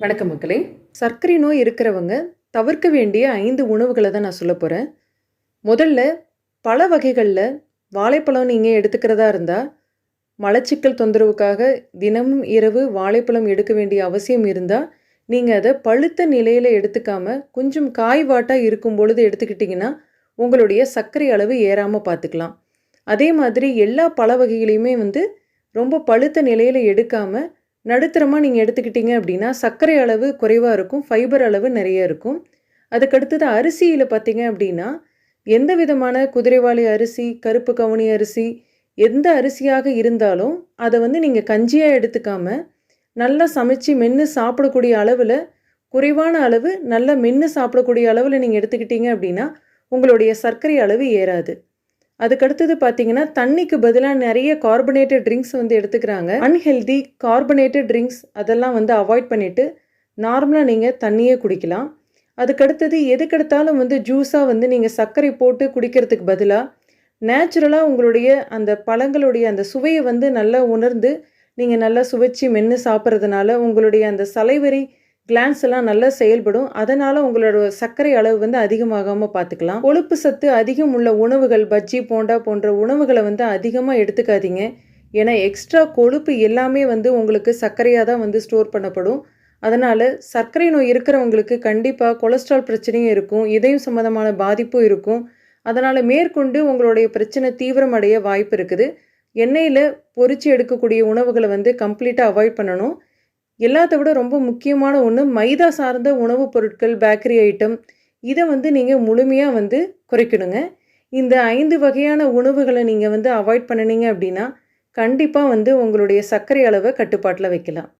வணக்கம் மக்களே. சர்க்கரை நோய் இருக்கிறவங்க தவிர்க்க வேண்டிய ஐந்து உணவுகளை தான் நான் சொல்ல போகிறேன் முதல்ல பல வகைகளில் வாழைப்பழம் நீங்கள் எடுத்துக்கிறதா இருந்தால் மலச்சிக்கல் தொந்தரவுக்காக தினமும் இரவு வாழைப்பழம் எடுக்க வேண்டிய அவசியம் இருந்தால் நீங்கள் அதை பழுத்த நிலையில் எடுத்துக்காமல் கொஞ்சம் காய்வாட்டாக இருக்கும் பொழுது எடுத்துக்கிட்டிங்கன்னா உங்களுடைய சர்க்கரை அளவு ஏறாமல் பார்த்துக்கலாம் அதே மாதிரி எல்லா பழ வகைகளையுமே வந்து ரொம்ப பழுத்த நிலையில் எடுக்காமல் நடுத்தரமாக நீங்கள் எடுத்துக்கிட்டீங்க அப்படின்னா சர்க்கரை அளவு குறைவாக இருக்கும் ஃபைபர் அளவு நிறைய இருக்கும். அதுக்கடுத்தது அரிசியில் பார்த்தீங்க அப்படின்னா எந்த விதமான குதிரைவாளி அரிசி கருப்பு கவுனி அரிசி எந்த அரிசியாக இருந்தாலும் அதை வந்து நீங்கள் கஞ்சியாக எடுத்துக்காம நல்லா சமைச்சு மென்று சாப்பிடக்கூடிய அளவில் குறைவான அளவு நல்லா மென்று சாப்பிடக்கூடிய அளவில் நீங்கள் எடுத்துக்கிட்டீங்க அப்படின்னா உங்களுடைய சர்க்கரை அளவு ஏறாது. அதுக்கடுத்தது பார்த்தீங்கன்னா தண்ணிக்கு பதிலாக நிறைய கார்பனேட்டட் ட்ரிங்க்ஸ் வந்து எடுத்துக்கிறாங்க. அன்ஹெல்தி கார்பனேட்டட் ட்ரிங்க்ஸ் அதெல்லாம் வந்து அவாய்ட் பண்ணிவிட்டு நார்மலாக நீங்கள் தண்ணியே குடிக்கலாம். அதுக்கடுத்தது எதுக்கெடுத்தாலும் வந்து ஜூஸாக வந்து நீங்கள் சர்க்கரை போட்டு குடிக்கிறதுக்கு பதிலாக நேச்சுரலாக உங்களுடைய அந்த பழங்களுடைய அந்த சுவையை வந்து நல்லா உணர்ந்து நீங்கள் நல்லா சுவைச்சி மென்று சாப்பிட்றதுனால உங்களுடைய அந்த சலைவரி கிளான்ஸ் எல்லாம் நல்லா செயல்படும். அதனால் உங்களோட சர்க்கரை அளவு வந்து அதிகமாகாமல் பார்த்துக்கலாம் கொழுப்பு சத்து அதிகம் உள்ள உணவுகள் பஜ்ஜி போண்டா போன்ற உணவுகளை வந்து அதிகமாக எடுத்துக்காதீங்க. ஏன்னா எக்ஸ்ட்ரா கொழுப்பு எல்லாமே வந்து உங்களுக்கு சர்க்கரையாக தான் வந்து ஸ்டோர் பண்ணப்படும். அதனால் சர்க்கரை நோய் இருக்கிறவங்களுக்கு கண்டிப்பாக கொலஸ்ட்ரால் பிரச்சனையும் இருக்கும். இதயம் சம்மந்தமான பாதிப்பும் இருக்கும். அதனால் மேற்கொண்டு உங்களுடைய பிரச்சனை தீவிரமடைய வாய்ப்பு இருக்குது. எண்ணெயில் பொறிச்சு எடுக்கக்கூடிய உணவுகளை வந்து கம்ப்ளீட்டாக அவாய்ட் பண்ணணும். எல்லாத்த விட ரொம்ப முக்கியமான ஒன்று மைதா சார்ந்த உணவுப் பொருட்கள் பேக்கரி ஐட்டம் இதை வந்து நீங்கள் முழுமையாக வந்து குறைக்கணுங்க. இந்த ஐந்து வகையான உணவுகளை நீங்கள் வந்து அவாய்ட் பண்ணினீங்க அப்படின்னா கண்டிப்பாக வந்து உங்களுடைய சர்க்கரை அளவை கட்டுப்பாட்டில் வைக்கலாம்.